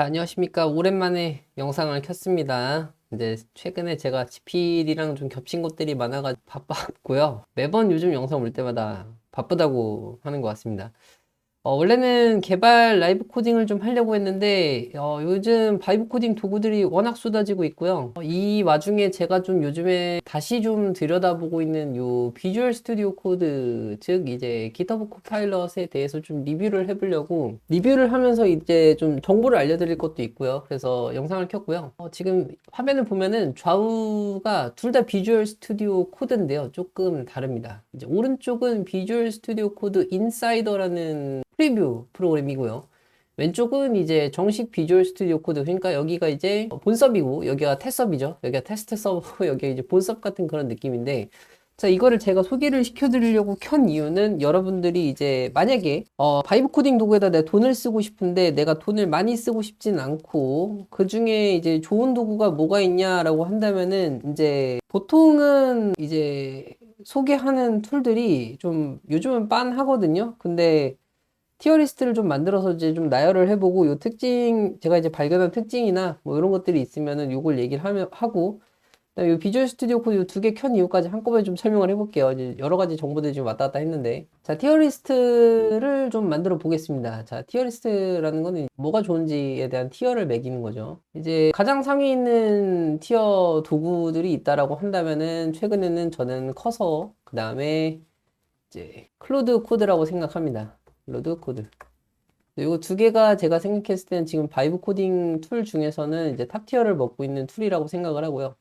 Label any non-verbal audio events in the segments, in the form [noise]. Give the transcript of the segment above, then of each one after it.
자, 안녕하십니까. 오랜만에 영상을 켰습니다. 이제 최근에 제가 지필이랑 좀 겹친 것들이 많아가지고 바빴고요. 매번 요즘 영상 올 때마다 바쁘다고 하는 것 같습니다. 어, 원래는 개발 라이브 코딩을 좀 하려고 했는데, 어, 요즘 바이브 코딩 도구들이 워낙 쏟아지고 있고요. 어, 이 와중에 제가 좀 요즘에 다시 좀 들여다보고 있는 요 비주얼 스튜디오 코드, 즉, 이제 기터브 코파일럿에 대해서 좀 리뷰를 해보려고, 리뷰를 하면서 이제 좀 정보를 알려드릴 것도 있고요. 그래서 영상을 켰고요. 어, 지금 화면을 보면은 좌우가 둘 다 비주얼 스튜디오 코드인데요. 조금 다릅니다. 이제 오른쪽은 비주얼 스튜디오 코드 인사이더라는 프리뷰 프로그램이고요. 왼쪽은 이제 정식 비주얼 스튜디오 코드. 그러니까 여기가 이제 본섭이고 여기가 테스업이죠. 여기가 테스트 서버, 여기가 이제 본섭 같은 그런 느낌인데 자, 이거를 제가 소개를 시켜드리려고 켠 이유는 여러분들이 이제 만약에 어, 바이브 코딩 도구에다 내 돈을 쓰고 싶은데 내가 돈을 많이 쓰고 싶진 않고 그 중에 이제 좋은 도구가 뭐가 있냐라고 한다면은 이제 보통은 이제 소개하는 툴들이 좀 요즘은 빤하거든요. 근데 티어리스트를 좀 만들어서 이제 좀 나열을 해보고 요 특징 제가 이제 발견한 특징이나 뭐 이런 것들이 있으면은 요걸 얘기를 하면 하고 그다음에 요 비주얼 스튜디오 코드 두개 켠 이유까지 한꺼번에 좀 설명을 해볼게요. 이제 여러 가지 정보들이 좀 왔다 갔다 했는데 자 티어리스트를 좀 만들어 보겠습니다. 자 티어리스트라는 거는 뭐가 좋은지에 대한 티어를 매기는 거죠. 이제 가장 상위에 있는 티어 도구들이 있다라고 한다면은 최근에는 저는 커서 그 다음에 이제 클로드 코드라고 생각합니다. 로드 코드. 이거 두 개가 제가 생각했을 때는 지금 바이브 코딩 툴 중에서는 이제 탑 티어를 먹고 있는 툴이라고 생각을 하고요.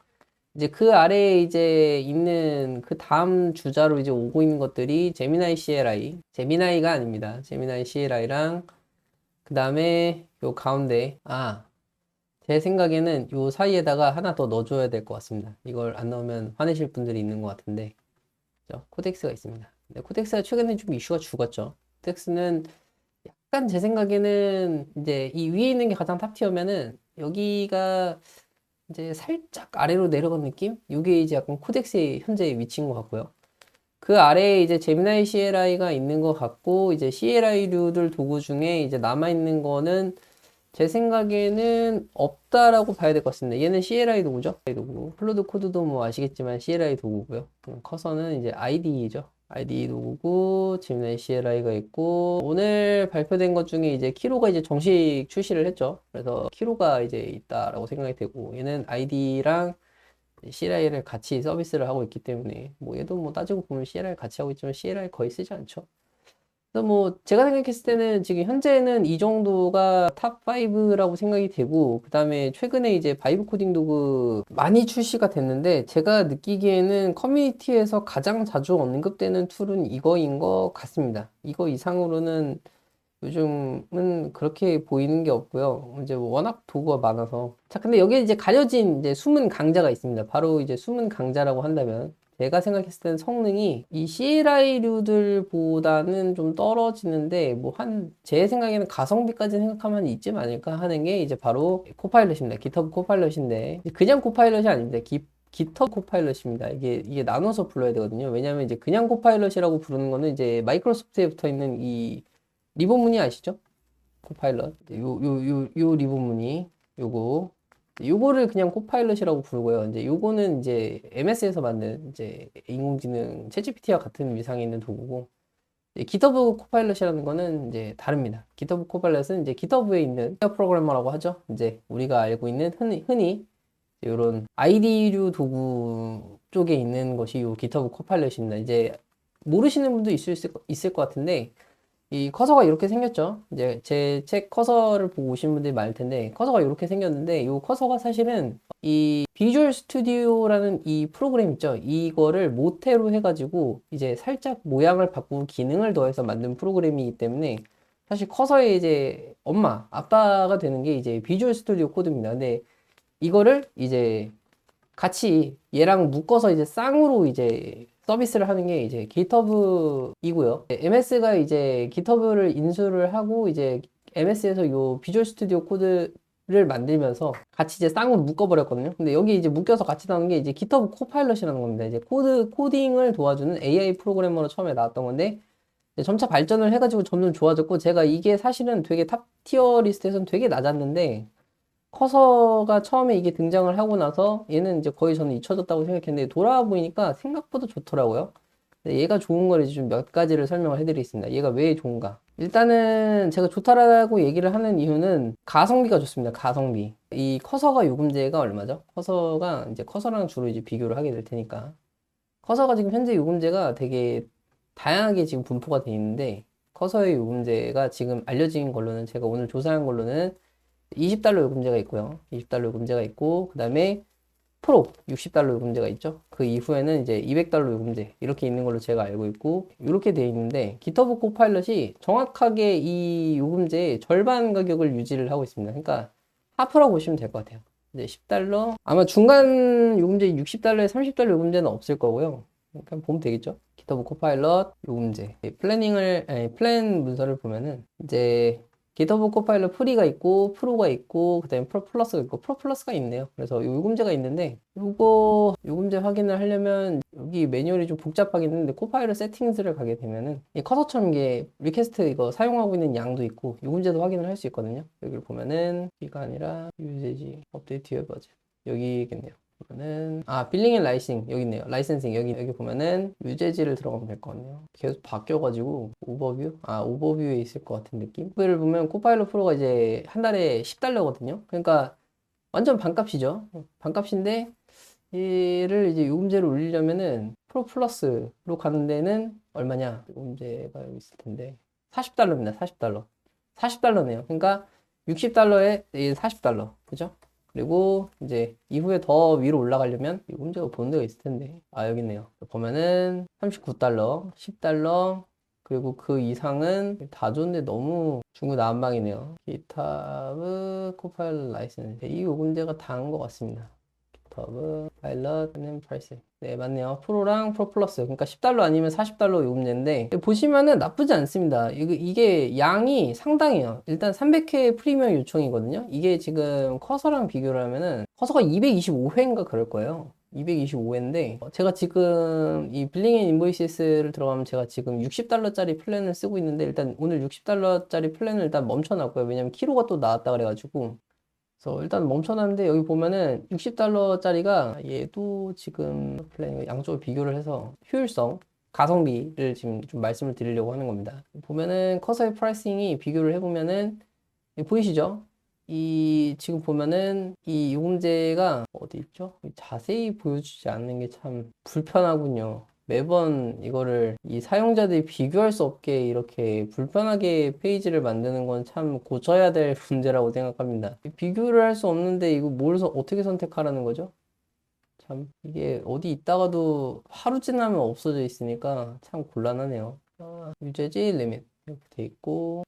이제 그 아래에 이제 있는 그 다음 주자로 이제 오고 있는 것들이 제미나이 CLI, 제미나이가 아닙니다. 제미나이 CLI랑 그 다음에 요 가운데 아, 제 생각에는 요 사이에다가 하나 더 넣어줘야 될 것 같습니다. 이걸 안 넣으면 화내실 분들이 있는 것 같은데, 그죠? 코덱스가 있습니다. 근데 코덱스가 최근에 좀 이슈가 죽었죠. 텍스는 약간 제 생각에는 이제 이 위에 있는 게 가장 탑티어면은 여기가 이제 살짝 아래로 내려간 느낌? 이게 이제 약간 코덱스의 현재 위치인 것 같고요. 그 아래에 이제 제미나이 CLI가 있는 것 같고 이제 CLI류들 도구 중에 이제 남아 있는 거는 제 생각에는 없다라고 봐야 될 것 같습니다. 얘는 CLI 도구죠. 도구. 플로드 코드도 뭐 아시겠지만 CLI 도구고요. 커서는 이제 IDE죠. IDE 도구고 지민의 CLI가 있고 오늘 발표된 것 중에 이제 키로가 이제 정식 출시를 했죠. 그래서 키로가 이제 있다라고 생각이 되고 얘는 ID랑 CLI를 같이 서비스를 하고 있기 때문에 뭐 얘도 뭐 따지고 보면 CLI 같이 하고 있지만 CLI 거의 쓰지 않죠. 그래서 뭐 제가 생각했을 때는 지금 현재는 이 정도가 탑 5라고 생각이 되고 그 다음에 최근에 이제 바이브 코딩 도구 많이 출시가 됐는데 제가 느끼기에는 커뮤니티에서 가장 자주 언급되는 툴은 이거인 것 같습니다. 이거 이상으로는 요즘은 그렇게 보이는 게 없고요. 이제 워낙 도구가 많아서. 자, 근데 여기에 이제 가려진 이제 숨은 강자가 있습니다. 바로 이제 숨은 강자라고 한다면 제가 생각했을 때는 성능이 이 CLI류들보다는 좀 떨어지는데 뭐 한 제 생각에는 가성비까지 생각하면 이쯤 아닐까 하는 게 이제 바로 코파일럿입니다. 기터브 코파일럿인데 그냥 코파일럿이 아닌데 기, 기터 코파일럿입니다. 이게 이게 나눠서 불러야 되거든요. 왜냐하면 이제 그냥 코파일럿이라고 부르는 거는 이제 마이크로소프트에 붙어 있는 이 리본 무늬 아시죠? 코파일럿 요 요 요 요 리본 무늬 요거 요거를 그냥 코파일럿이라고 부르고요. 이제 요거는 이제 MS에서 만든 이제 인공지능 챗GPT와 같은 위상에 있는 도구고 기터브 코파일럿이라는 거는 이제 다릅니다. 기터브 코파일럿은 이제 기터브에 있는 프로그래머라고 하죠. 이제 우리가 알고 있는 흔히, 흔히 이런 ID류 도구 쪽에 있는 것이 요 기터브 코파일럿입니다. 이제 모르시는 분도 있을, 있을 것 같은데 이 커서가 이렇게 생겼죠. 이제 제 책 커서를 보고 오신 분들이 많을 텐데 커서가 이렇게 생겼는데 이 커서가 사실은 이 비주얼 스튜디오라는 이 프로그램 있죠. 이거를 모태로 해가지고 이제 살짝 모양을 바꾸고 기능을 더해서 만든 프로그램이기 때문에 사실 커서의 이제 엄마, 아빠가 되는 게 이제 비주얼 스튜디오 코드입니다. 근데 이거를 이제 같이 얘랑 묶어서 이제 쌍으로 이제 서비스를 하는 게 이제 GitHub이고요. MS가 이제 GitHub를 인수를 하고 이제 MS에서 요 비주얼 스튜디오 코드 를 만들면서 같이 이제 쌍으로 묶어버렸거든요. 근데 여기 이제 묶여서 같이 나오는 게 이제 GitHub 코파일럿이라는 겁니다. 이제 코드, 코딩을 도와주는 AI 프로그래머로 처음에 나왔던 건데, 점차 발전을 해가지고 점점 좋아졌고 제가 이게 사실은 되게 탑 티어 리스트에서는 되게 낮았는데 커서가 처음에 이게 등장을 하고 나서 얘는 이제 거의 저는 잊혀졌다고 생각했는데 돌아와 보니까 생각보다 좋더라고요. 얘가 좋은 걸 이제 좀 몇 가지를 설명을 해드리겠습니다. 얘가 왜 좋은가? 일단은 제가 좋다라고 얘기를 하는 이유는 가성비가 좋습니다. 가성비. 이 커서가 요금제가 얼마죠? 커서가 이제 커서랑 주로 이제 비교를 하게 될 테니까. 커서가 지금 현재 요금제가 되게 다양하게 지금 분포가 돼 있는데 커서의 요금제가 지금 알려진 걸로는 제가 오늘 조사한 걸로는 20달러 요금제가 있고요. 20달러 요금제가 있고 그다음에 프로 60달러 요금제가 있죠. 그 이후에는 이제 200달러 요금제 이렇게 있는 걸로 제가 알고 있고 이렇게 돼 있는데 기터브 코파일럿이 정확하게 이 요금제의 절반 가격을 유지를 하고 있습니다. 그러니까 하프라고 보시면 될 것 같아요. 이제 10달러 아마 중간 요금제 60달러에 30달러 요금제는 없을 거고요. 그냥 보면 되겠죠. 기터브 코파일럿 요금제 플래닝을 아니, 플랜 문서를 보면은 이제 기터브 코파일럿 프리가 있고 프로가 있고 그다음에 프로 플러스가 있고 프로 플러스가 있네요. 그래서 요 요금제가 있는데 요거 요금제 확인을 하려면 여기 매뉴얼이 좀 복잡하긴 했는데 코파일럿 세팅스를 가게 되면은 이 커서처럼 이게 리퀘스트 이거 사용하고 있는 양도 있고 요금제도 확인을 할 수 있거든요. 여기를 보면은 이가 아니라 유제지 업데이트 유 버전 여기겠네요. 보면은 아 빌링 앤 라이싱 여기 있네요. 라이센싱 여기 여기 보면은 유제지를 들어가면 될 것 같네요. 계속 바뀌어가지고 오버뷰 아 오버뷰에 있을 것 같은 느낌? 그를 보면 코파일럿 프로가 이제 한 달에 10달러거든요. 그러니까 완전 반값이죠. 반값인데 얘를 이제 요금제로 올리려면은 프로 플러스로 가는 데는 얼마냐? 요금제가 여기 있을 텐데 40달러입니다 40달러. 40달러네요. 그러니까 60달러에 40달러. 그죠 그리고 이제 이후에 더 위로 올라가려면 이 문제가 보는 데가 있을 텐데. 아 여기 있네요. 보면은 39달러 10달러 그리고 그 이상은 다 좋은데 너무 중구난방이네요. 기타브 코파일럿 라이센스. 이 요금제가 다인 것 같습니다. 기타브 파일럿은 프라이스 네 맞네요. 프로랑 프로 플러스. 그러니까 10달러 아니면 40달러 요금제인데 보시면은 나쁘지 않습니다. 이게, 양이 상당해요. 일단 300회 프리미엄 요청이거든요. 이게 지금 커서랑 비교를 하면은 커서가 225회인가 그럴 거예요. 225회인데 제가 지금 이 빌링 앤 인보이시스를 들어가면 제가 지금 60달러짜리 플랜을 쓰고 있는데 일단 오늘 60달러짜리 플랜을 일단 멈춰놨고요. 왜냐면 키로가 또 나왔다 그래가지고 그래서 일단 멈춰놨는데 여기 보면은 60달러짜리가 얘도 지금 플랜 양쪽을 비교를 해서 효율성 가성비를 지금 좀 말씀을 드리려고 하는 겁니다. 보면은 커서의 프라이싱이 비교를 해보면은 보이시죠? 이 지금 보면은 이 요금제가 어디 있죠? 자세히 보여주지 않는 게 참 불편하군요. 매번 이거를 이 사용자들이 비교할 수 없게 이렇게 불편하게 페이지를 만드는 건 참 고쳐야 될 [laughs] 문제라고 생각합니다. 비교를 할 수 없는데 이거 뭘 서- 어떻게 선택하라는 거죠? 참 이게 어디 있다가도 하루 지나면 없어져 있으니까 참 곤란하네요. 아, 유제지 리밋 이렇게 돼 있고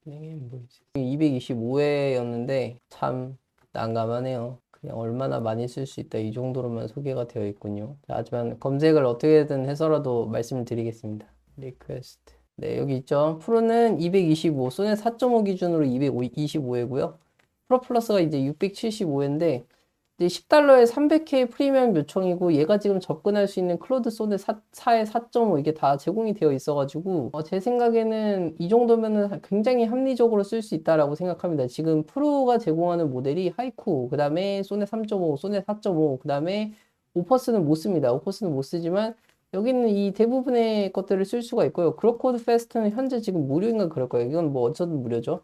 225회였는데 참 난감하네요. 그냥 얼마나 많이 쓸 수 있다 이 정도로만 소개가 되어 있군요. 자, 하지만 검색을 어떻게든 해서라도 말씀을 드리겠습니다. 리퀘스트. 네, 여기 있죠. 프로는 225, 소넷 4.5 기준으로 225회고요. 프로 플러스가 이제 675회인데 이제 10달러에 300K 프리미엄 요청이고 얘가 지금 접근할 수 있는 클로드 4, 4에 4.5 이게 다 제공이 되어 있어가지고 어, 제 생각에는 이 정도면은 굉장히 합리적으로 쓸 수 있다라고 생각합니다. 지금 프로가 제공하는 모델이 하이쿠, 그 다음에 소넷 3.5, 소넷 4.5, 그 다음에 오퍼스는 못 씁니다. 오퍼스는 못 쓰지만 여기는 이 대부분의 것들을 쓸 수가 있고요. 그로코드 페스트는 현재 지금 무료인가 그럴 거예요. 이건 뭐 어쩌든 무료죠.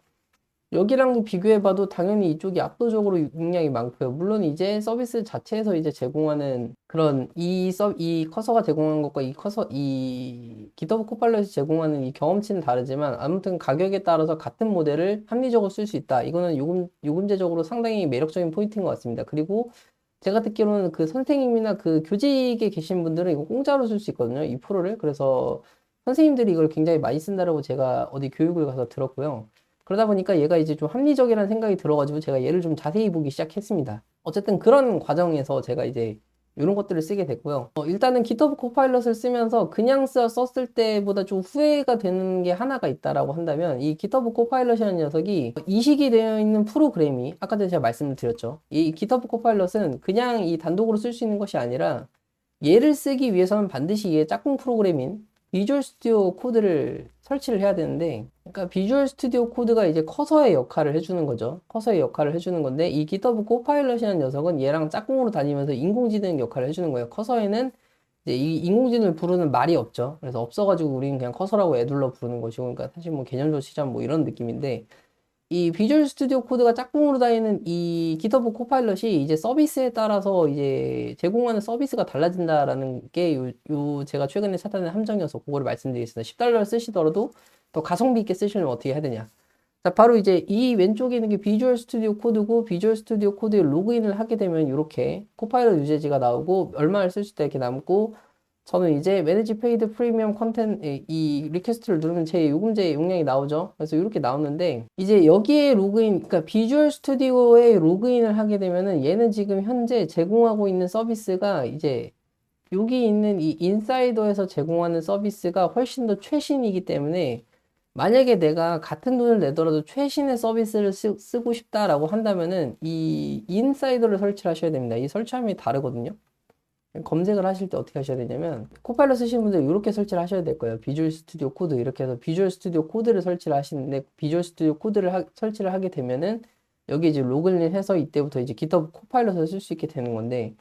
여기랑 비교해봐도 당연히 이쪽이 압도적으로 용량이 많고요. 물론 이제 서비스 자체에서 이제 제공하는 그런 이 서, 이 커서가 제공하는 것과 이 커서, 이 기더브 코팔럿이 제공하는 이 경험치는 다르지만 아무튼 가격에 따라서 같은 모델을 합리적으로 쓸 수 있다. 이거는 요금, 요금제적으로 상당히 매력적인 포인트인 것 같습니다. 그리고 제가 듣기로는 그 선생님이나 그 교직에 계신 분들은 이거 공짜로 쓸 수 있거든요. 이 프로를. 그래서 선생님들이 이걸 굉장히 많이 쓴다라고 제가 어디 교육을 가서 들었고요. 그러다 보니까 얘가 이제 좀 합리적이라는 생각이 들어가지고 제가 얘를 좀 자세히 보기 시작했습니다. 어쨌든 그런 과정에서 제가 이제 이런 것들을 쓰게 됐고요. 어, 일단은 기터브 코파일럿을 쓰면서 그냥 써, 썼을 때보다 좀 후회가 되는 게 하나가 있다라고 한다면 이 기터브 코파일럿이라는 녀석이 이식이 되어 있는 프로그램이 아까 전에 제가 말씀을 드렸죠. 이 기터브 코파일럿은 그냥 이 단독으로 쓸 수 있는 것이 아니라 얘를 쓰기 위해서는 반드시 얘 짝꿍 프로그램인 비주얼 스튜디오 코드를 설치를 해야 되는데, 그러니까 비주얼 스튜디오 코드가 이제 커서의 역할을 해주는 거죠. 커서의 역할을 해주는 건데, 이 GitHub 코파일럿이라는 녀석은 얘랑 짝꿍으로 다니면서 인공지능 역할을 해주는 거예요. 커서에는 이제 이 인공지능을 부르는 말이 없죠. 그래서 없어가지고 우리는 그냥 커서라고 애둘러 부르는 것이고, 그러니까 사실 뭐 개념적 시장 뭐 이런 느낌인데, 이 비주얼 스튜디오 코드가 짝꿍으로 다니는 이 GitHub 코파일럿이 이제 서비스에 따라서 이제 제공하는 서비스가 달라진다라는 게 요, 요 제가 최근에 찾아낸 함정이어서 그거를 말씀드리겠습니다. 10달러를 쓰시더라도 더 가성비 있게 쓰시려면 어떻게 해야 되냐. 자, 바로 이제 이 왼쪽에 있는 게 비주얼 스튜디오 코드고 비주얼 스튜디오 코드에 로그인을 하게 되면 이렇게 코파일럿 유제지가 나오고 얼마를 쓸 수 있다 이렇게 남고 저는 이제 매니지 페이드 프리미엄 컨텐 이 리퀘스트를 누르면 제 요금제 용량이 나오죠. 그래서 이렇게 나오는데 이제 여기에 로그인 그러니까 비주얼 스튜디오에 로그인을 하게 되면은 얘는 지금 현재 제공하고 있는 서비스가 이제 여기 있는 이 인사이더에서 제공하는 서비스가 훨씬 더 최신이기 때문에 만약에 내가 같은 돈을 내더라도 최신의 서비스를 쓰, 고 싶다라고 한다면은 이 인사이더를 설치를 하셔야 됩니다. 이 설치함이 다르거든요. 검색을 하실 때 어떻게 하셔야 되냐면 코파일럿 쓰시는 분들 이렇게 설치를 하셔야 될 거예요. 비주얼 스튜디오 코드 이렇게 해서 비주얼 스튜디오 코드를 설치를 하시는데 비주얼 스튜디오 코드를 하, 설치를 하게 되면은 여기 이제 로그인 해서 이때부터 이제 GitHub 코파일럿을 쓸 수 있게 되는 건데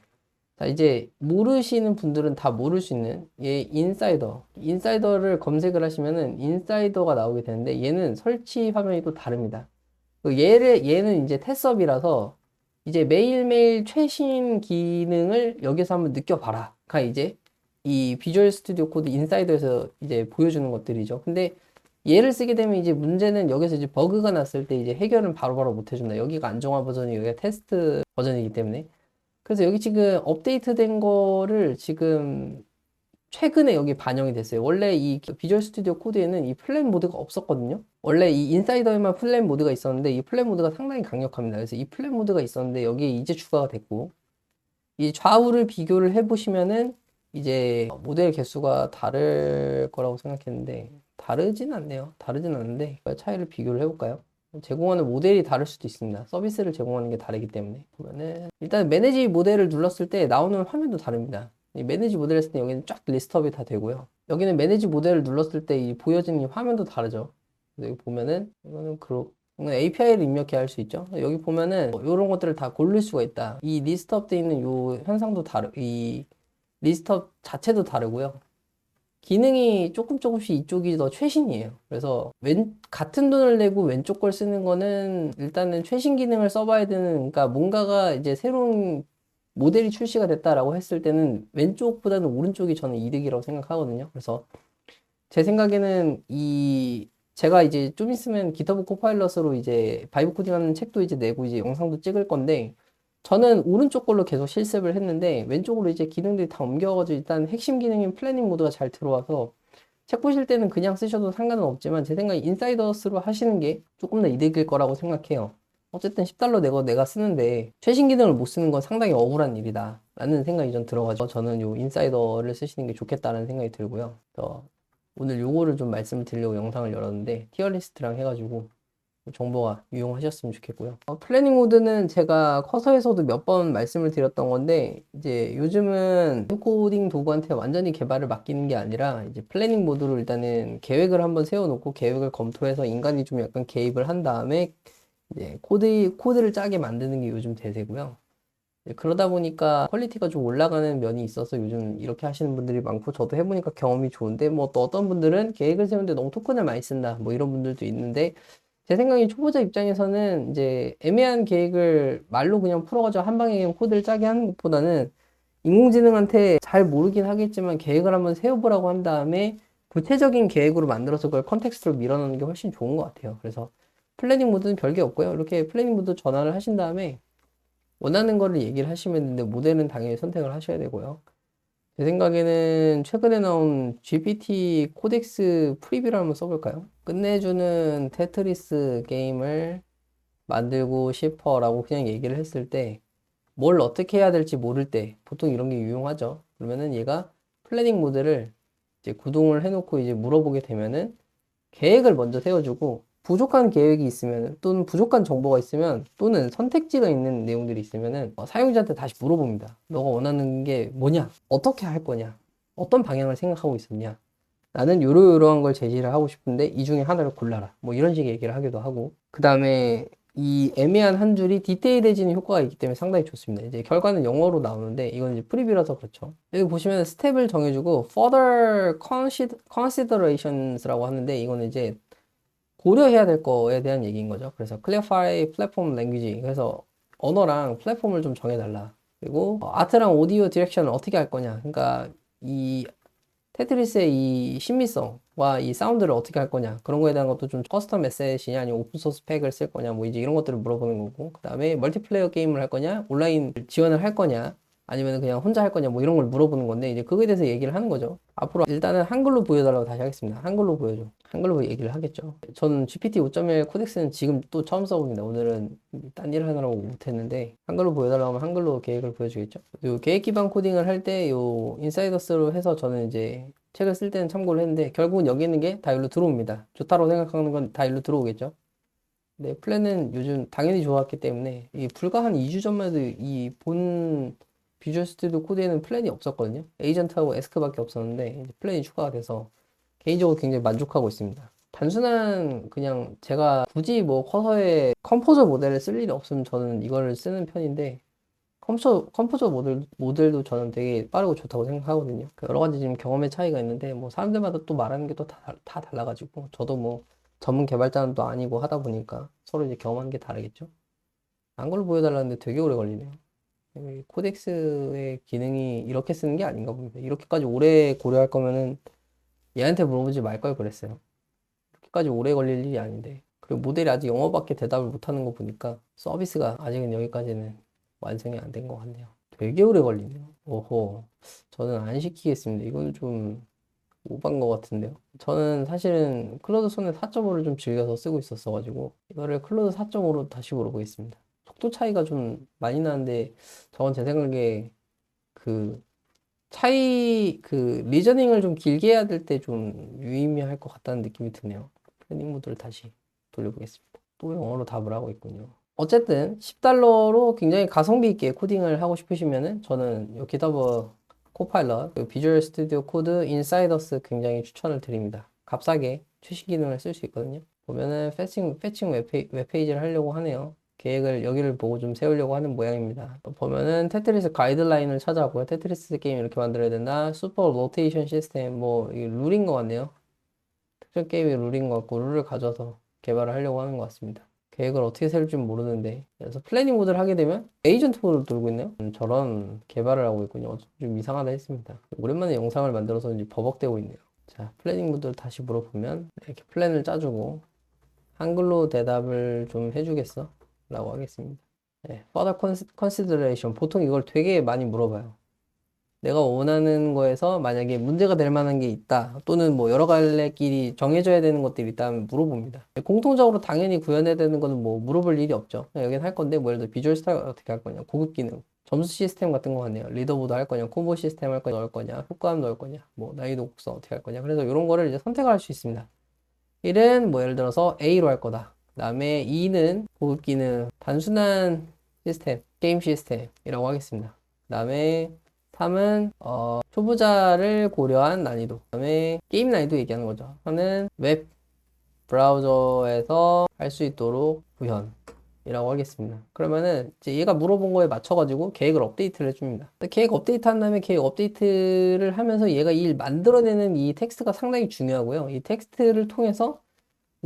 자 이제 모르시는 분들은 다 모를 수 있는 얘 인사이더 인사이더를 검색을 하시면은 인사이더가 나오게 되는데 얘는 설치 화면이 또 다릅니다. 그 얘를 얘는 이제 테스업이라서 이제 매일매일 최신 기능을 여기서 한번 느껴봐라. 가 이제 이 비주얼 스튜디오 코드 인사이더에서 이제 보여주는 것들이죠. 근데 얘를 쓰게 되면 이제 문제는 여기서 이제 버그가 났을 때 이제 해결은 바로바로 못 해준다. 여기가 안정화 버전이 여기가 테스트 버전이기 때문에. 그래서 여기 지금 업데이트 된 거를 지금 최근에 여기 반영이 됐어요. 원래 이 비주얼 스튜디오 코드에는 이 플랜 모드가 없었거든요. 원래 이 인사이더에만 플랜 모드가 있었는데 이 플랜 모드가 상당히 강력합니다. 그래서 이 플랜 모드가 있었는데 여기에 이제 추가가 됐고 이 좌우를 비교를 해보시면은 이제 모델 개수가 다를 거라고 생각했는데 다르진 않네요. 다르진 않는데 차이를 비교를 해볼까요? 제공하는 모델이 다를 수도 있습니다. 서비스를 제공하는 게 다르기 때문에 보면은 일단 매니지 모델을 눌렀을 때 나오는 화면도 다릅니다. 이 매니지 모델 했을 때 여기는 쫙 리스트업이 다 되고요. 여기는 매니지 모델을 눌렀을 때 이 보여지는 이 화면도 다르죠. 여기 보면은 이거는 이건 API를 입력해 할 수 있죠. 여기 보면은 이런 뭐 것들을 다 고를 수가 있다. 이 리스트업 돼 있는 요 현상도 다르, 이 리스트업 자체도 다르고요. 기능이 조금 조금씩 이쪽이 더 최신이에요. 그래서 왼, 같은 돈을 내고 왼쪽 걸 쓰는 거는 일단은 최신 기능을 써봐야 되는, 그러니까 뭔가가 이제 새로운 모델이 출시가 됐다라고 했을 때는 왼쪽보다는 오른쪽이 저는 이득이라고 생각하거든요. 그래서 제 생각에는 이 제가 이제 좀 있으면 기터브 코파일럿으로 이제 바이브 코딩하는 책도 이제 내고 이제 영상도 찍을 건데 저는 오른쪽 걸로 계속 실습을 했는데 왼쪽으로 이제 기능들이 다 옮겨가지고 일단 핵심 기능인 플래닝 모드가 잘 들어와서 책 보실 때는 그냥 쓰셔도 상관은 없지만 제 생각에 인사이더스로 하시는 게 조금 더 이득일 거라고 생각해요. 어쨌든 10달러 내고 내가 쓰는데 최신 기능을 못 쓰는 건 상당히 억울한 일이다 라는 생각이 좀 들어가지고 저는 요 인사이더를 쓰시는 게 좋겠다는 생각이 들고요 오늘 요거를 좀 말씀을 드리려고 영상을 열었는데 티어리스트랑 해가지고 정보가 유용하셨으면 좋겠고요 어, 플래닝 모드는 제가 커서에서도 몇 번 말씀을 드렸던 건데 이제 요즘은 코딩 도구한테 완전히 개발을 맡기는 게 아니라 이제 플래닝 모드로 일단은 계획을 한번 세워놓고 계획을 검토해서 인간이 좀 약간 개입을 한 다음에 이제 코드, 코드를 짜게 만드는 게 요즘 대세고요. 그러다 보니까 퀄리티가 좀 올라가는 면이 있어서 요즘 이렇게 하시는 분들이 많고 저도 해보니까 경험이 좋은데 뭐 또 어떤 분들은 계획을 세우는데 너무 토큰을 많이 쓴다 뭐 이런 분들도 있는데 제 생각에 초보자 입장에서는 이제 애매한 계획을 말로 그냥 풀어가지고 한 방에 그냥 코드를 짜게 하는 것보다는 인공지능한테 잘 모르긴 하겠지만 계획을 한번 세워보라고 한 다음에 구체적인 계획으로 만들어서 그걸 컨텍스트로 밀어넣는 게 훨씬 좋은 것 같아요. 그래서 플래닝 모드는 별게 없고요. 이렇게 플래닝 모드 전환을 하신 다음에 원하는 거를 얘기를 하시면 되는데 모델은 당연히 선택을 하셔야 되고요. 제 생각에는 최근에 나온 GPT 코덱스 프리뷰를 한번 써볼까요? 끝내주는 테트리스 게임을 만들고 싶어 라고 그냥 얘기를 했을 때 뭘 어떻게 해야 될지 모를 때 보통 이런 게 유용하죠. 그러면은 얘가 플래닝 모델을 이제 구동을 해놓고 이제 물어보게 되면은 계획을 먼저 세워주고 부족한 계획이 있으면 또는 부족한 정보가 있으면 또는 선택지가 있는 내용들이 있으면은 어, 사용자한테 다시 물어봅니다. 너가 원하는 게 뭐냐? 어떻게 할 거냐? 어떤 방향을 생각하고 있었냐? 나는 요러요러한 걸 제시를 하고 싶은데 이 중에 하나를 골라라. 뭐 이런 식의 얘기를 하기도 하고. 그 다음에 이 애매한 한 줄이 디테일해지는 효과가 있기 때문에 상당히 좋습니다. 이제 결과는 영어로 나오는데 이건 이제 프리뷰라서 그렇죠. 여기 보시면 스텝을 정해주고 further consider- considerations라고 하는데 이거는 이제 고려해야 될 거에 대한 얘기인 거죠. 그래서 clarify platform language. 그래서 언어랑 플랫폼을 좀 정해달라. 그리고 어, 아트랑 오디오 디렉션을 어떻게 할 거냐. 그러니까 이 테트리스의 이 신미성과 이 사운드를 어떻게 할 거냐 그런 거에 대한 것도 좀 커스텀 메시지냐 아니면 오픈 소스 팩을 쓸 거냐 뭐 이제 이런 것들을 물어보는 거고 그 다음에 멀티플레이어 게임을 할 거냐 온라인 지원을 할 거냐 아니면 그냥 혼자 할 거냐 뭐 이런 걸 물어보는 건데 이제 그거에 대해서 얘기를 하는 거죠. 앞으로 일단은 한글로 보여달라고 다시 하겠습니다. 한글로 보여줘. 한글로 얘기를 하겠죠. 저는 GPT 5.1 코덱스는 지금 또 처음 써봅니다. 오늘은 딴 일을 하느라고 못했는데 한글로 보여달라고 하면 한글로 계획을 보여주겠죠. 요 계획 기반 코딩을 할 때 요 인사이더스로 해서 저는 이제 책을 쓸 때는 참고를 했는데 결국은 여기 있는 게 다 일로 들어옵니다. 좋다고 생각하는 건 다 일로 들어오겠죠. 네, 플랜은 요즘 당연히 좋았기 때문에 이 불과 한 2주 전만 해도 이본 비주얼 스튜디오 코드에는 플랜이 없었거든요. 에이전트하고 에스크밖에 없었는데 플랜이 추가가 돼서 개인적으로 굉장히 만족하고 있습니다. 단순한 그냥 제가 굳이 뭐 커서에 컴포저 모델을 쓸 일이 없으면 저는 이거를 쓰는 편인데 컴포저, 컴포저 모델, 모델도 저는 되게 빠르고 좋다고 생각하거든요. 그 여러 가지 지금 경험의 차이가 있는데 뭐 사람들마다 또 말하는 게 또 다, 다 달라가지고 저도 뭐 전문 개발자는 또 아니고 하다 보니까 서로 이제 경험하는 게 다르겠죠. 한글로 보여달라는데 되게 오래 걸리네요. 이 코덱스의 기능이 이렇게 쓰는 게 아닌가 봅니다. 이렇게까지 오래 고려할 거면은 얘한테 물어보지 말 걸 그랬어요. 이렇게까지 오래 걸릴 일이 아닌데. 그리고 모델이 아직 영어밖에 대답을 못하는 거 보니까 서비스가 아직은 여기까지는 완성이 안 된 것 같네요. 되게 오래 걸리네요. 오호. 저는 안 시키겠습니다. 이건 좀 오반 것 같은데요. 저는 사실은 클로드 소넷 4.5를 좀 즐겨서 쓰고 있었어가지고 이거를 클로드 4.5로 다시 물어보겠습니다. 속도 차이가 좀 많이 나는데 저건 제 생각에 그 차이 그 리저닝을 좀 길게 해야 될 때 좀 유의미할 것 같다는 느낌이 드네요. 플래닝 모드를 다시 돌려보겠습니다. 또 영어로 답을 하고 있군요. 어쨌든 10달러로 굉장히 가성비 있게 코딩을 하고 싶으시면은 저는 요 GitHub 코파일럿, 그 비주얼 스튜디오 코드 인사이더스 굉장히 추천을 드립니다. 값싸게 최신 기능을 쓸 수 있거든요. 보면은 패칭, 패칭 웹페이, 웹페이지를 하려고 하네요. 계획을 여기를 보고 좀 세우려고 하는 모양입니다. 또 보면은 테트리스 가이드라인을 찾아보고요. 테트리스 게임 이렇게 만들어야 된다. 슈퍼 로테이션 시스템 뭐 이게 룰인 것 같네요. 특정 게임이 룰인 것 같고 룰을 가져서 개발을 하려고 하는 것 같습니다. 계획을 어떻게 세울지 모르는데 그래서 플래닝 모드를 하게 되면 에이전트 모드를 돌고 있네요. 음, 저런 개발을 하고 있군요. 좀 이상하다 했습니다. 오랜만에 영상을 만들어서 이제 버벅대고 있네요. 자, 플래닝 모드를 다시 물어보면 이렇게 플랜을 짜주고 한글로 대답을 좀 해주겠어? 라고 하겠습니다. 네, further cons- consideration. 보통 이걸 되게 많이 물어봐요. 내가 원하는 거에서 만약에 문제가 될 만한 게 있다 또는 뭐 여러 갈래길이 정해져야 되는 것들이 있다면 물어봅니다. 공통적으로 당연히 구현해야 되는 거는 뭐 물어볼 일이 없죠. 그냥 여기는 할 건데 뭐 예를 들어 비주얼 스타일 어떻게 할 거냐, 고급 기능, 점수 시스템 같은 거 같네요. 리더보드 할 거냐, 콤보 시스템 할 거냐, 넣을 거냐, 효과음 넣을 거냐, 뭐 난이도 곡선 어떻게 할 거냐. 그래서 이런 거를 이제 선택을 할수 있습니다. 1은 뭐 예를 들어서 A로 할 거다. 그 다음에 2는 고급 기능, 단순한 시스템, 게임 시스템이라고 하겠습니다. 그 다음에 3은 어, 초보자를 고려한 난이도. 그 다음에 게임 난이도 얘기하는 거죠. 4는 웹 브라우저에서 할 수 있도록 구현 이라고 하겠습니다. 그러면은 이제 얘가 물어본 거에 맞춰 가지고 계획을 업데이트를 해줍니다. 계획 업데이트 한 다음에 계획 업데이트를 하면서 얘가 일 만들어내는 이 텍스트가 상당히 중요하고요. 이 텍스트를 통해서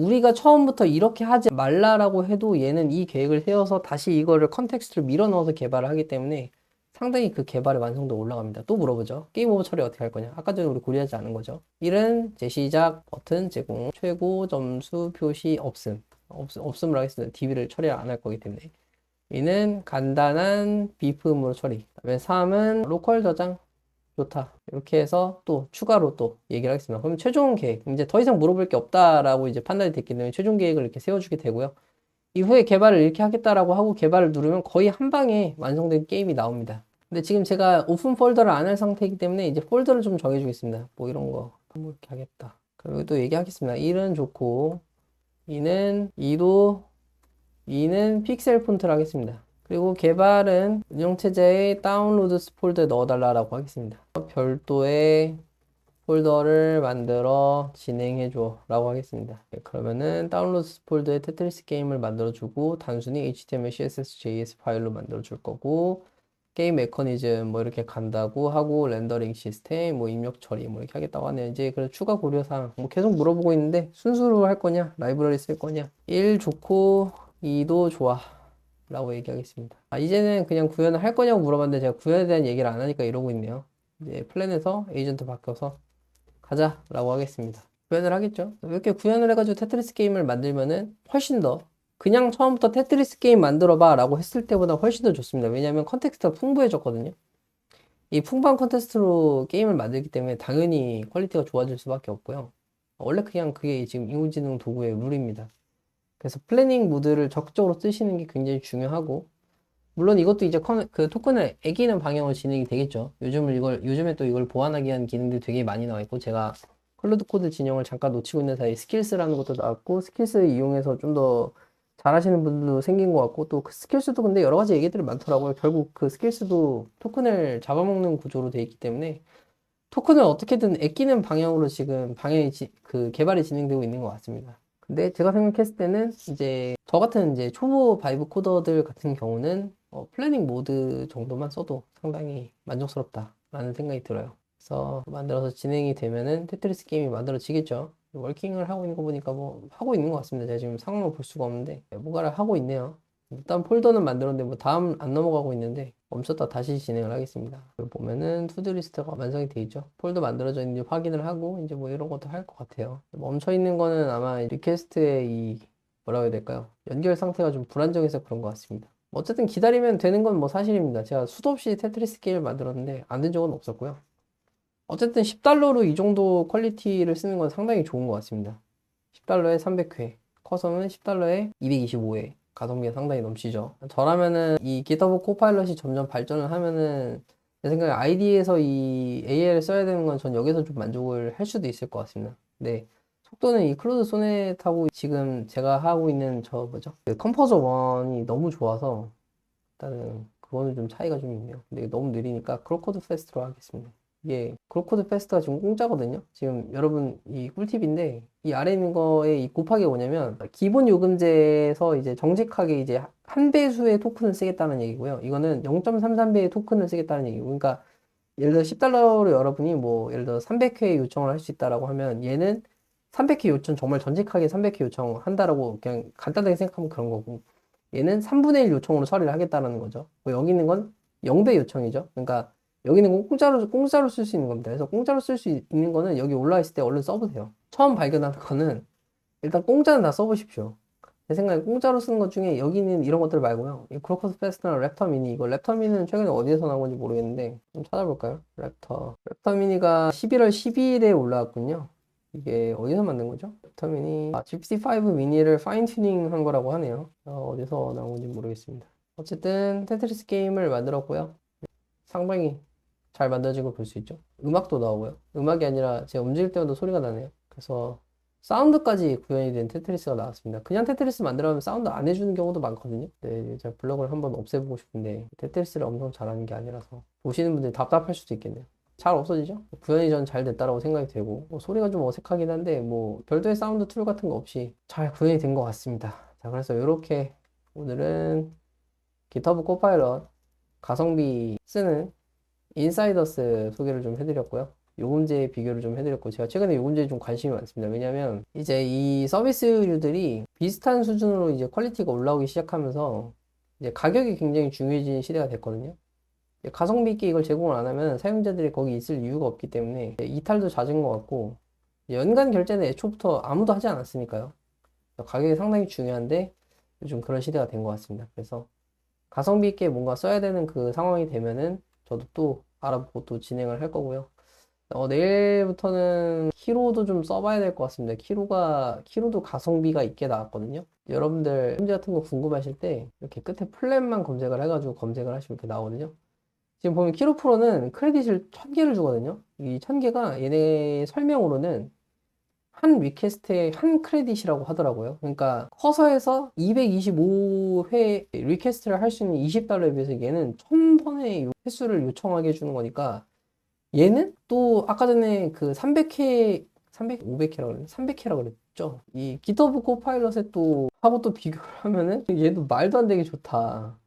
우리가 처음부터 이렇게 하지 말라라고 해도 얘는 이 계획을 세워서 다시 이거를 컨텍스트를 밀어 넣어서 개발을 하기 때문에 상당히 그 개발의 완성도가 올라갑니다. 또 물어보죠. 게임 오버 처리 어떻게 할 거냐? 아까 전에 우리 고려하지 않은 거죠. 1은 재시작 버튼 제공, 최고 점수 표시 없음. 없, 없음을 하겠습니다. DB를 처리를 안할 거기 때문에. 2는 간단한 비프음으로 처리. 그다음에 3은 로컬 저장. 좋다. 이렇게 해서 또 추가로 또 얘기를 하겠습니다. 그럼 최종 계획. 이제 더 이상 물어볼 게 없다라고 이제 판단이 됐기 때문에 최종 계획을 이렇게 세워주게 되고요. 이후에 개발을 이렇게 하겠다라고 하고 개발을 누르면 거의 한 방에 완성된 게임이 나옵니다. 근데 지금 제가 오픈 폴더를 안 할 상태이기 때문에 이제 폴더를 좀 정해주겠습니다. 뭐 이런 거. 뭐 이렇게 하겠다. 그리고 또 얘기하겠습니다. 1은 좋고, 2는 2도, 2는 픽셀 폰트를 하겠습니다. 그리고 개발은 운영체제의 다운로드 폴더에 넣어달라고 하겠습니다. 별도의 폴더를 만들어 진행해줘 라고 하겠습니다. 네, 그러면은 다운로드 폴더에 테트리스 게임을 만들어주고 단순히 HTML, CSS, JS 파일로 만들어줄 거고 게임 메커니즘 뭐 이렇게 간다고 하고 렌더링 시스템 뭐 입력 처리 뭐 이렇게 하겠다고 하네요. 이제 그 추가 고려사항 뭐 계속 물어보고 있는데 순수로 할 거냐 라이브러리 쓸 거냐 1 좋고 2도 좋아 라고 얘기하겠습니다. 아, 이제는 그냥 구현을 할 거냐고 물어봤는데 제가 구현에 대한 얘기를 안 하니까 이러고 있네요. 이제 플랜에서 에이전트 바뀌어서 가자 라고 하겠습니다. 구현을 하겠죠. 이렇게 구현을 해가지고 테트리스 게임을 만들면은 훨씬 더 그냥 처음부터 테트리스 게임 만들어 봐 라고 했을 때보다 훨씬 더 좋습니다. 왜냐하면 컨텍스트가 풍부해졌거든요. 이 풍부한 컨텍스트로 게임을 만들기 때문에 당연히 퀄리티가 좋아질 수밖에 없고요. 원래 그냥 그게 지금 인공지능 도구의 룰입니다. 그래서 플래닝 모드를 적극적으로 쓰시는 게 굉장히 중요하고 물론 이것도 이제 컨- 그 토큰을 애기는 방향으로 진행이 되겠죠. 요즘은 이걸 요즘에 또 이걸 보완하기 위한 기능들이 되게 많이 나와 있고 제가 클로드 코드 진영을 잠깐 놓치고 있는 사이 스킬스라는 것도 나왔고 스킬스 이용해서 좀 더 잘하시는 분들도 생긴 것 같고 또 그 스킬스도 근데 여러 가지 얘기들이 많더라고요. 결국 그 스킬스도 토큰을 잡아먹는 구조로 돼 있기 때문에 토큰을 어떻게든 아끼는 방향으로 지금 방향이 지- 그 개발이 진행되고 있는 것 같습니다. 근데 제가 생각했을 때는 이제 저 같은 이제 초보 바이브 코더들 같은 경우는 어, 플래닝 모드 정도만 써도 상당히 만족스럽다라는 생각이 들어요. 그래서 만들어서 진행이 되면은 테트리스 게임이 만들어지겠죠. 워킹을 하고 있는 거 보니까 뭐 하고 있는 것 같습니다. 제가 지금 상황을 볼 수가 없는데 뭔가를 하고 있네요. 일단 폴더는 만들었는데 뭐 다음 안 넘어가고 있는데 멈췄다 다시 진행을 하겠습니다. 보면은 투두 리스트가 완성이 돼 있죠. 폴더 만들어져 있는지 확인을 하고 이제 뭐 이런 것도 할 것 같아요. 멈춰 있는 거는 아마 리퀘스트의 이 뭐라고 해야 될까요? 연결 상태가 좀 불안정해서 그런 것 같습니다. 어쨌든 기다리면 되는 건 뭐 사실입니다. 제가 수도 없이 테트리스 게임을 만들었는데 안 된 적은 없었고요. 어쨌든 10달러로 이 정도 퀄리티를 쓰는 건 상당히 좋은 것 같습니다. 10달러에 300회, 커서는 10달러에 225회, 가성비가 상당히 넘치죠. 저라면은 이 GitHub 코파일럿이 점점 발전을 하면은 제 생각에 ID에서 이 AI를 써야 되는 건 전 여기서 좀 만족을 할 수도 있을 것 같습니다. 네. 속도는 이 클로드 소넷하고 지금 제가 하고 있는 저 뭐죠? 그 컴포저 원이 너무 좋아서 일단은 그거는 좀 차이가 좀 있네요. 근데 너무 느리니까 크로코드 페스트로 하겠습니다. 이게 크로코드 페스트가 지금 공짜거든요. 지금 여러분 이 꿀팁인데 이 아래 있는 거에 이 곱하기 뭐냐면 기본 요금제에서 이제 정직하게 이제 한 배수의 토큰을 쓰겠다는 얘기고요. 이거는 0.33배의 토큰을 쓰겠다는 얘기고 그러니까 예를 들어 10달러로 여러분이 뭐 예를 들어 300회 요청을 할 수 있다라고 하면 얘는 300회 요청 정말 전직하게 300회 요청한다라고 그냥 간단하게 생각하면 그런 거고 얘는 3분의 1 요청으로 처리를 하겠다라는 거죠. 뭐 여기 있는 건 0배 요청이죠. 그러니까 여기 있는 건 공짜로 공짜로 쓸 수 있는 겁니다. 그래서 공짜로 쓸 수 있는 거는 여기 올라 있을 때 얼른 써보세요. 처음 발견하는 거는 일단 공짜는 다 써보십시오. 제 생각에 공짜로 쓰는 것 중에 여기는 이런 것들 말고요. 이 크로커스 페스트나 랩터 미니 이거 랩터 미니는 최근에 어디에서 나온 건지 모르겠는데 좀 찾아볼까요? 랩터 랩터 미니가 11월 12일에 올라왔군요. 이게 어디서 만든 거죠? 랩터 미니 아, GPT-5 미니를 파인 튜닝 한 거라고 하네요. 어, 어디서 나온 건지 모르겠습니다. 어쨌든 테트리스 게임을 만들었고요. 상당히 잘 만들어진 걸 볼 수 있죠. 음악도 나오고요. 음악이 아니라 제가 움직일 때마다 소리가 나네요. 그래서 사운드까지 구현이 된 테트리스가 나왔습니다. 그냥 테트리스 만들어면 사운드 안 해주는 경우도 많거든요. 네, 제가 블럭을 한번 없애보고 싶은데 테트리스를 엄청 잘하는 게 아니라서 보시는 분들이 답답할 수도 있겠네요. 잘 없어지죠? 구현이 전 잘 됐다라고 생각이 되고 뭐 소리가 좀 어색하긴 한데 뭐 별도의 사운드 툴 같은 거 없이 잘 구현이 된 것 같습니다. 자, 그래서 이렇게 오늘은 GitHub 코파일럿 가성비 쓰는 인사이더스 소개를 좀 해드렸고요. 요금제 비교를 좀 해드렸고, 제가 최근에 요금제에 좀 관심이 많습니다. 왜냐면, 이제 이 서비스류들이 비슷한 수준으로 이제 퀄리티가 올라오기 시작하면서, 이제 가격이 굉장히 중요해진 시대가 됐거든요. 가성비 있게 이걸 제공을 안 하면 사용자들이 거기 있을 이유가 없기 때문에 이탈도 잦은 것 같고, 연간 결제는 애초부터 아무도 하지 않았으니까요. 가격이 상당히 중요한데, 요즘 그런 시대가 된 것 같습니다. 그래서, 가성비 있게 뭔가 써야 되는 그 상황이 되면은 저도 또 알아보고 또 진행을 할 거고요. 어, 내일부터는 키로도 좀 써봐야 될 것 같습니다. 키로가, 키로도 가성비가 있게 나왔거든요. 여러분들 문제 같은 거 궁금하실 때 이렇게 끝에 플랜만 검색을 해가지고 검색을 하시면 이렇게 나오거든요. 지금 보면 키로 프로는 크레딧을 1000개를 주거든요. 이 1000개가 얘네 설명으로는 한 리퀘스트에 한 크레딧이라고 하더라고요. 그러니까 커서에서 225회 리퀘스트를 할 수 있는 20달러에 비해서 얘는 1000번의 횟수를 요청하게 해주는 거니까 얘는 또 아까 전에 그 300회, 300, 500회라고 그랬나? 300회라고 그랬죠. 이 기터브 코파일럿에 또 하고 또 비교를 하면은 얘도 말도 안 되게 좋다.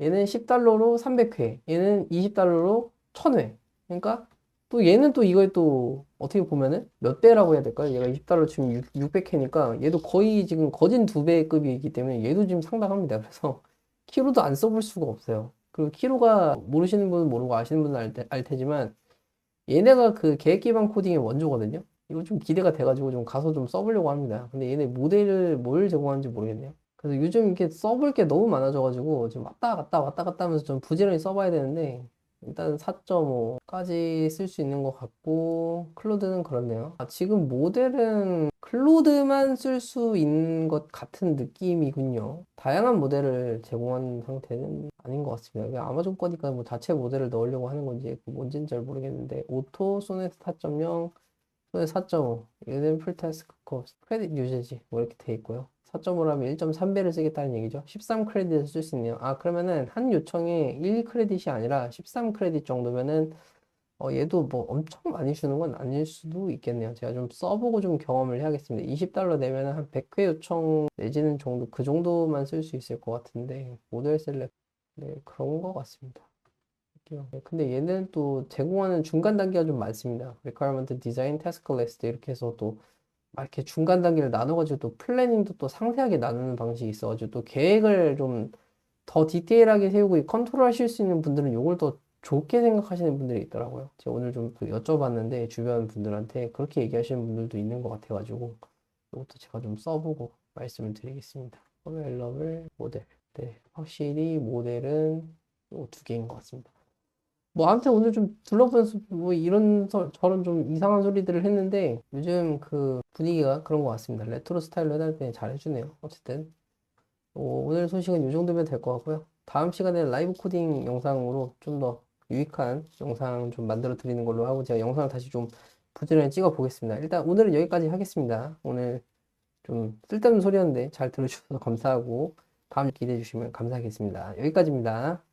얘는 10달러로 300회, 얘는 20달러로 1000회. 그러니까 또 얘는 또 이거에 또 어떻게 보면은 몇 배라고 해야 될까요? 얘가 20달러 지금 600회니까 얘도 거의 지금 거진 두 배 급이기 때문에 얘도 지금 상당합니다. 그래서 키로도 안 써볼 수가 없어요. 그리고 키로가 모르시는 분은 모르고 아시는 분은 알, 테, 알 테지만 얘네가 그 계획 기반 코딩의 원조거든요. 이거 좀 기대가 돼가지고 좀 가서 좀 써보려고 합니다. 근데 얘네 모델을 뭘 제공하는지 모르겠네요. 그래서 요즘 이렇게 써볼 게 너무 많아져가지고 지금 왔다 갔다 왔다 갔다 하면서 좀 부지런히 써봐야 되는데 일단 4.5까지 쓸 수 있는 것 같고 클로드는 그렇네요. 아, 지금 모델은 클로드만 쓸 수 있는 것 같은 느낌이군요. 다양한 모델을 제공한 상태는 아닌 것 같습니다. 아마존 거니까 뭐 자체 모델을 넣으려고 하는 건지 그 뭔지는 잘 모르겠는데 오토, 소네트 4.0, 소네트 4.5, 얘는 풀타스크 코스, 크레딧 유제지 뭐 이렇게 돼 있고요. 4.5라면 1.3배를 쓰겠다는 얘기죠. 13 크레딧을 쓸 수 있네요. 아, 그러면은 한 요청에 1 크레딧이 아니라 13 크레딧 정도면은 어, 얘도 뭐 엄청 많이 주는 건 아닐 수도 있겠네요. 제가 좀 써보고 좀 경험을 해야겠습니다. 20달러 내면은 한 100회 요청 내지는 정도, 그 정도만 쓸 수 있을 것 같은데, 모델 셀렉, 네, 그런 것 같습니다. 네, 근데 얘는 또 제공하는 중간 단계가 좀 많습니다. requirement design task list 이렇게 해서 또 막 이렇게 중간 단계를 나눠가지고 또 플래닝도 또 상세하게 나누는 방식이 있어가지고 또 계획을 좀 더 디테일하게 세우고 컨트롤 하실 수 있는 분들은 요걸 더 좋게 생각하시는 분들이 있더라고요. 제가 오늘 좀 그 여쭤봤는데 주변 분들한테 그렇게 얘기하시는 분들도 있는 것 같아가지고 이것도 제가 좀 써보고 말씀을 드리겠습니다. 포뮬러블 모델. 네, 확실히 모델은 두 개인 것 같습니다. 뭐 아무튼 오늘 좀 둘러보면서 뭐 이런 서- 저런 좀 이상한 소리들을 했는데 요즘 그 분위기가 그런 것 같습니다. 레트로 스타일로 해달 때 잘 해주네요. 어쨌든 어, 오늘 소식은 이 정도면 될 것 같고요. 다음 시간에 라이브 코딩 영상으로 좀 더 유익한 영상 좀 만들어 드리는 걸로 하고 제가 영상을 다시 좀 부지런히 찍어 보겠습니다. 일단 오늘은 여기까지 하겠습니다. 오늘 좀 쓸데없는 소리였는데 잘 들어주셔서 감사하고 다음 주 기대해 주시면 감사하겠습니다. 여기까지입니다.